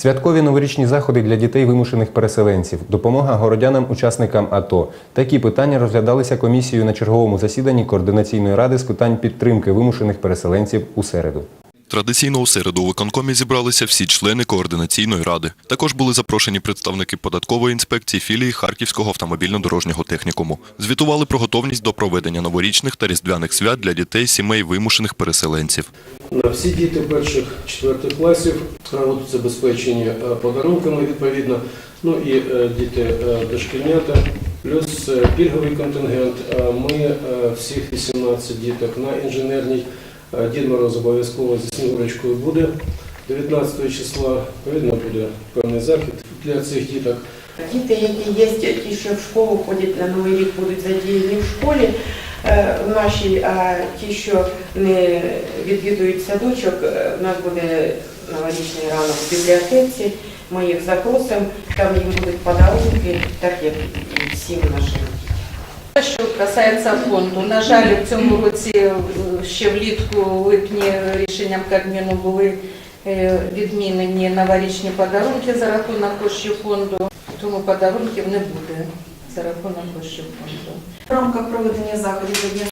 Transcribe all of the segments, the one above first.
Святкові новорічні заходи для дітей вимушених переселенців, допомога городянам-учасникам АТО. Такі питання розглядалися комісією на черговому засіданні Координаційної ради з питань підтримки вимушених переселенців у середу. Традиційно у середу у виконкомі зібралися всі члени координаційної ради. Також були запрошені представники податкової інспекції філії Харківського автомобільно-дорожнього технікуму. Звітували про готовність до проведення новорічних та різдвяних свят для дітей сімей вимушених переселенців. На всі діти перших четвертих класів будуть забезпечені е, подарунками відповідно. Ну і е, діти е, дошкільнята, плюс пільговий контингент. Ми всіх 18 діток на інженерній. Е, Дід Мороз обов'язково зі снігурочкою буде. 19 числа відповідно буде певний захід для цих діток. Діти, які є, ті, що в школу ходять на новий рік, будуть задіяні в школі е, в нашій, а ті, що не відвідують садочок, е, в нас буде новорічний ранок в бібліотеці. Ми їх запросимо, там їм будуть подарунки, так як і всім нашим. Що касається фонду, на жаль, в цьому році е, ще влітку липні рішенням Кабміну були е, відмінені новорічні подарунки за рахунок коштів фонду, тому подарунків не буде за рахунок коштів фонду. В рамках проведення заходів до Дня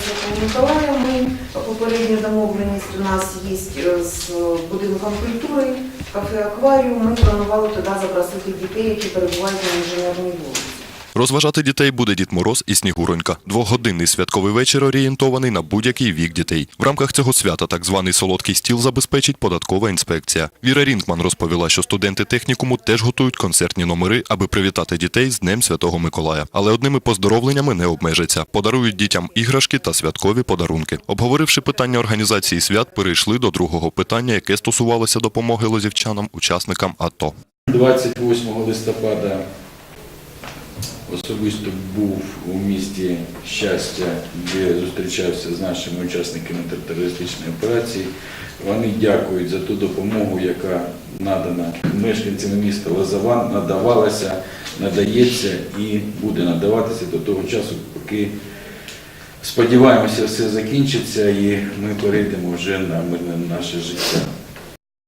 Святого ми попередня домовленість у нас є з будинком культури, кафе Акваріум. Ми планували туди запросити дітей, які перебувають на інженерній вулиці. Розважати дітей буде Дід Мороз і Снігуронька. Двогодинний святковий вечір орієнтований на будь-який вік дітей. В рамках цього свята так званий солодкий стіл забезпечить податкова інспекція. Віра Рінкман розповіла, що студенти технікуму теж готують концертні номери, аби привітати дітей з Днем Святого Миколая. Але одними поздоровленнями не обмежаться. Подарують дітям іграшки та святкові подарунки. Обговоривши питання організації свят, перейшли до другого питання, яке стосувалося допомоги лозівчанам, учасникам АТО. 28 листопада особисто був у місті щастя, де зустрічався з нашими учасниками терористичної операції. Вони дякують за ту допомогу, яка надана мешканцями міста Лозован, надавалася, надається і буде надаватися до того часу, поки сподіваємося, все закінчиться і ми перейдемо вже на мирне наше життя.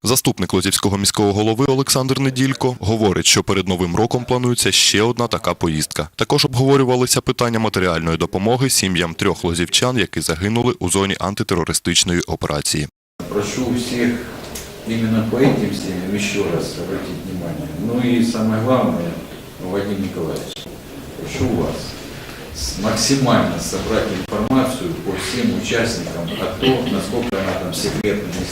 Заступник Лозівського міського голови Олександр Неділько говорить, що перед новим роком планується ще одна така поїздка. Також обговорювалися питання матеріальної допомоги сім'ям трьох лозівчан, які загинули у зоні антитерористичної операції. Прошу всех именно по этим семьям еще раз обратить внимание. Ну самое главное, Вадим Николаевич, прошу вас максимально собрать информацию по всем участникам АТО, насколько она там секретная, не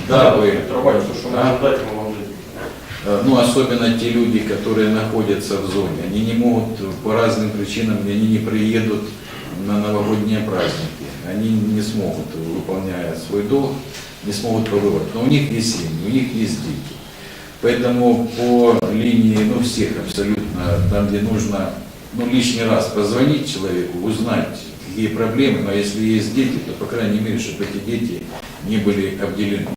секретная, дабы... А? Э, Ну, особенно те люди, которые находятся в зоне. Они не могут по разным причинам, они не приедут на новогодние праздники. Они не смогут, выполняя свой долг, не смогут побывать. Но у них есть семьи, у них есть дети. Поэтому по линии, ну, всех абсолютно, там, где нужно, ну, лишний раз позвонить человеку, узнать, какие проблемы, но если есть дети, то, по крайней мере, чтобы эти дети не были обделены.